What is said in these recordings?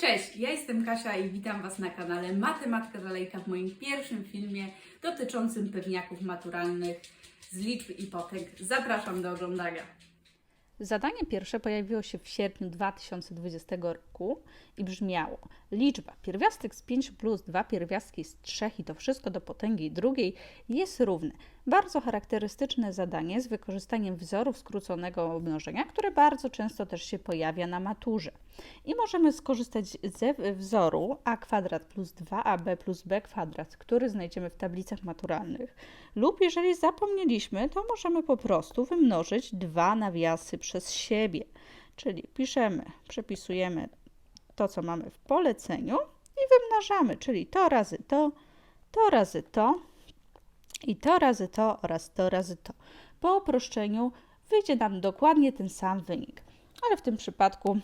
Cześć, ja jestem Kasia i witam Was na kanale Matematyka Dalejka w moim pierwszym filmie dotyczącym pewniaków maturalnych z liczb i potek. Zapraszam do oglądania. Zadanie pierwsze pojawiło się w sierpniu 2020 roku i brzmiało: liczba pierwiastek z 5 plus dwa pierwiastki z 3 i to wszystko do potęgi drugiej jest równe. Bardzo charakterystyczne zadanie z wykorzystaniem wzorów skróconego mnożenia, które bardzo często też się pojawia na maturze. I możemy skorzystać ze wzoru a kwadrat plus 2ab plus b kwadrat, który znajdziemy w tablicach maturalnych. Lub jeżeli zapomnieliśmy, to możemy po prostu wymnożyć dwa nawiasy przez siebie. Czyli piszemy, przepisujemy to, co mamy w poleceniu i wymnażamy, czyli to razy to, to razy to i to razy to oraz to razy to. Po uproszczeniu wyjdzie nam dokładnie ten sam wynik, ale w tym przypadku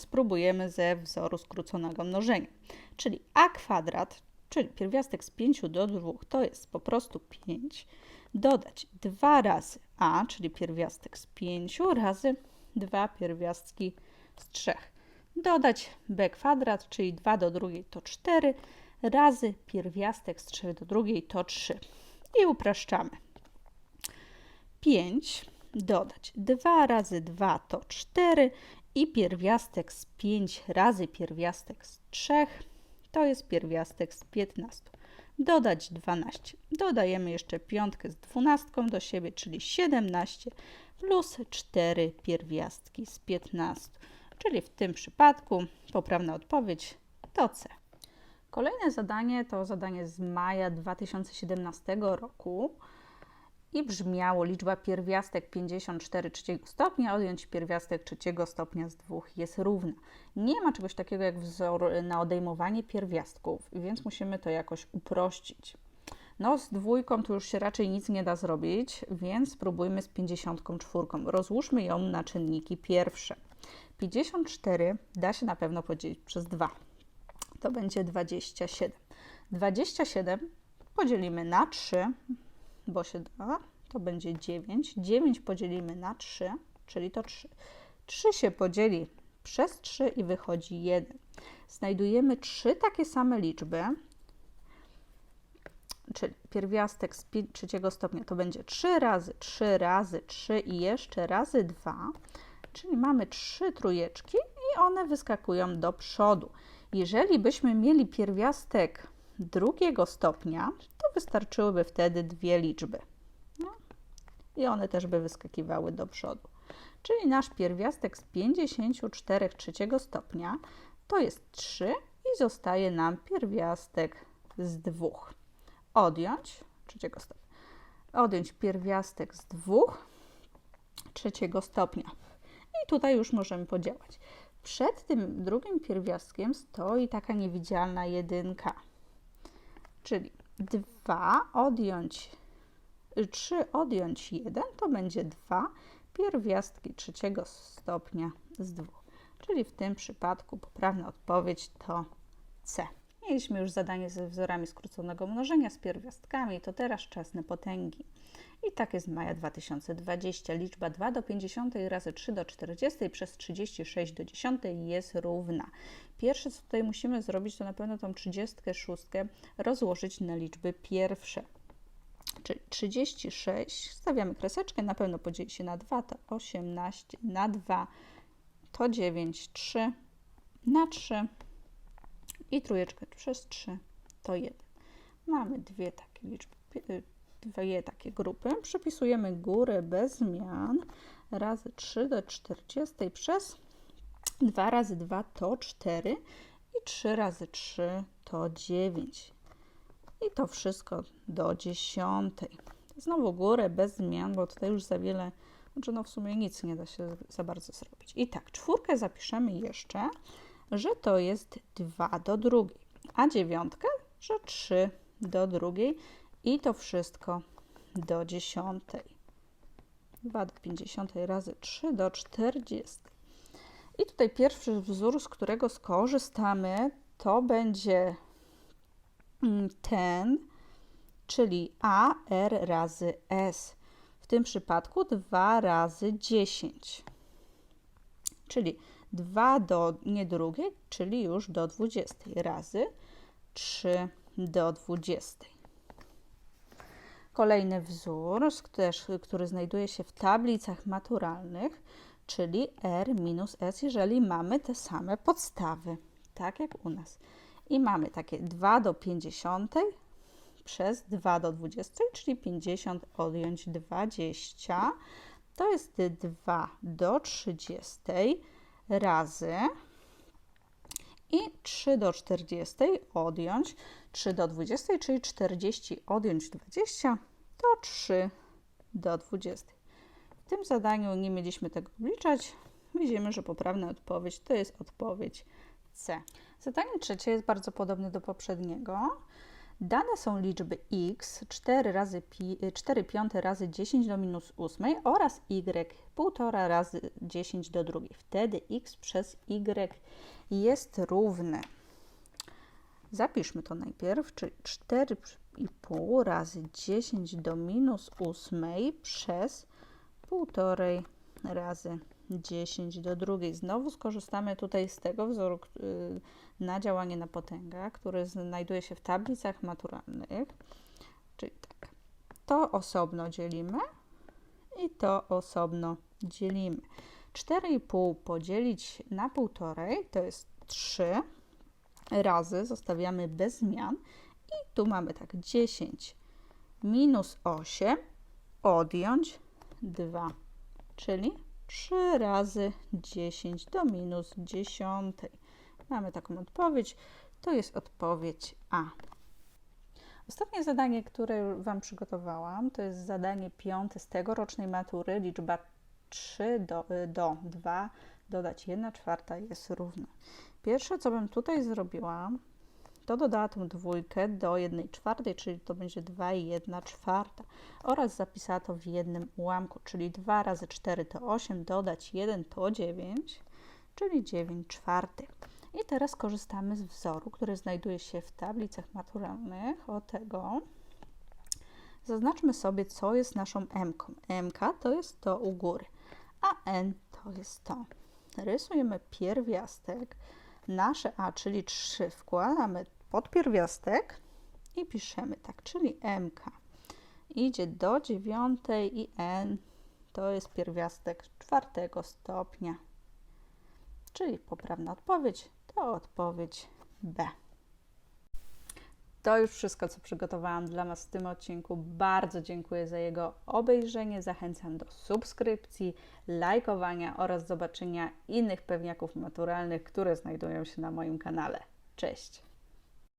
spróbujemy ze wzoru skróconego mnożenia. Czyli a kwadrat, czyli pierwiastek z 5 do 2 to jest po prostu 5, dodać 2 razy a, czyli pierwiastek z 5 razy 2 pierwiastki z 3. Dodać b kwadrat, czyli 2 do drugiej to 4, razy pierwiastek z 3 do drugiej to 3. I upraszczamy. 5 dodać 2 razy 2 to 4 i pierwiastek z 5 razy pierwiastek z 3 to jest pierwiastek z 15. Dodać 12. Dodajemy jeszcze piątkę z 12 do siebie, czyli 17 plus 4 pierwiastki z 15. Czyli w tym przypadku poprawna odpowiedź to C. Kolejne zadanie to zadanie z maja 2017 roku i brzmiało liczba pierwiastek 54 trzeciego stopnia odjąć pierwiastek trzeciego stopnia z dwóch jest równa. Nie ma czegoś takiego jak wzór na odejmowanie pierwiastków, więc musimy to jakoś uprościć. No z dwójką tu już się raczej nic nie da zrobić, więc spróbujmy z 54. Rozłóżmy ją na czynniki pierwsze. 54 da się na pewno podzielić przez 2. To będzie 27. 27 podzielimy na 3, bo się da, to będzie 9. 9 podzielimy na 3, czyli to 3. 3 się podzieli przez 3 i wychodzi 1. Znajdujemy trzy takie same liczby, czyli pierwiastek z trzeciego stopnia to będzie 3 razy 3 razy 3 i jeszcze razy 2, czyli mamy trzy trójeczki i one wyskakują do przodu. Jeżeli byśmy mieli pierwiastek drugiego stopnia, to wystarczyłyby wtedy dwie liczby. No. I one też by wyskakiwały do przodu. Czyli nasz pierwiastek z 54 trzeciego stopnia to jest 3 i zostaje nam pierwiastek z 2. Odjąć trzeciego stopnia. Odjąć pierwiastek z 2 trzeciego stopnia. I tutaj już możemy podziałać. Przed tym drugim pierwiastkiem stoi taka niewidzialna jedynka. Czyli 2 odjąć 3 odjąć 1 to będzie 2 pierwiastki trzeciego stopnia z 2. Czyli w tym przypadku poprawna odpowiedź to C. Mieliśmy już zadanie ze wzorami skróconego mnożenia z pierwiastkami, to teraz czas na potęgi. I tak jest maja 2020. Liczba 2 do 50 razy 3 do 40 przez 36 do 10 jest równa. Pierwsze, co tutaj musimy zrobić, to na pewno tą 36 rozłożyć na liczby pierwsze. Czyli 36, stawiamy kreseczkę, na pewno podzieli się na 2, to 18, na 2 to 9, 3, na 3 i trójeczkę przez 3 to 1. Mamy dwie takie liczby, y, dwie takie grupy. Przepisujemy górę bez zmian razy 3 do 40 przez 2 razy 2 to 4 i 3 razy 3 to 9. I to wszystko do 10. Znowu górę bez zmian, bo tutaj już za wiele, znaczy no w sumie nic nie da się za bardzo zrobić. I tak, czwórkę zapiszemy jeszcze, że to jest 2 do drugiej, a dziewiątkę, że 3 do drugiej i to wszystko do dziesiątej. 2 do 50 razy 3 do 40. I tutaj pierwszy wzór, z którego skorzystamy, to będzie mm, ten, czyli AR razy S. W tym przypadku 2 razy 10. Czyli 2 do nie drugiej, czyli już do 20 razy 3 do 20. Kolejny wzór, który znajduje się w tablicach maturalnych, czyli R minus S, jeżeli mamy te same podstawy, tak jak u nas. I mamy takie 2 do 50 przez 2 do 20, czyli 50 odjąć 20. To jest 2 do 30 razy i 3 do 40 odjąć 3 do 20, czyli 40 odjąć 20 to 3 do 20. W tym zadaniu nie mieliśmy tego obliczać. Widzimy, że poprawna odpowiedź to jest odpowiedź C. Zadanie trzecie jest bardzo podobne do poprzedniego. Dane są liczby x 4 razy pi, 4 piąte razy 10 do minus 8 oraz y 1,5 razy 10 do drugiej. Wtedy x przez y jest równe. Zapiszmy to najpierw, czyli 4,5 razy 10 do minus 8 przez 1,5 razy 10 do drugiej. Znowu skorzystamy tutaj z tego wzoru y, na działanie na potęgę, który znajduje się w tablicach maturalnych. Czyli tak, to osobno dzielimy i to osobno dzielimy. 4,5 podzielić na 1,5 to jest 3 razy, zostawiamy bez zmian i tu mamy tak 10 minus 8 odjąć 2, czyli 3 razy 10 do minus 10. Mamy taką odpowiedź. To jest odpowiedź A. Ostatnie zadanie, które Wam przygotowałam, to jest zadanie piąte z tegorocznej matury. Liczba 3 do, do 2 dodać 1 czwarta jest równa. Pierwsze, co bym tutaj zrobiła, to dodała tą dwójkę do 1 czwartej, czyli to będzie 2 i 1 czwarta oraz zapisała to w jednym ułamku, czyli 2 razy 4 to 8, dodać 1 to 9, czyli 9 czwartych. I teraz korzystamy z wzoru, który znajduje się w tablicach maturalnych. O tego zaznaczmy sobie, co jest naszą m. -ką. m to jest to u góry, a n to jest to. Rysujemy pierwiastek. Nasze a, czyli 3, wkładamy pod pierwiastek i piszemy tak, czyli m idzie do dziewiątej i n to jest pierwiastek czwartego stopnia. Czyli poprawna odpowiedź to odpowiedź B. To już wszystko, co przygotowałam dla Was w tym odcinku. Bardzo dziękuję za jego obejrzenie. Zachęcam do subskrypcji, lajkowania oraz zobaczenia innych pewniaków maturalnych, które znajdują się na moim kanale. Cześć!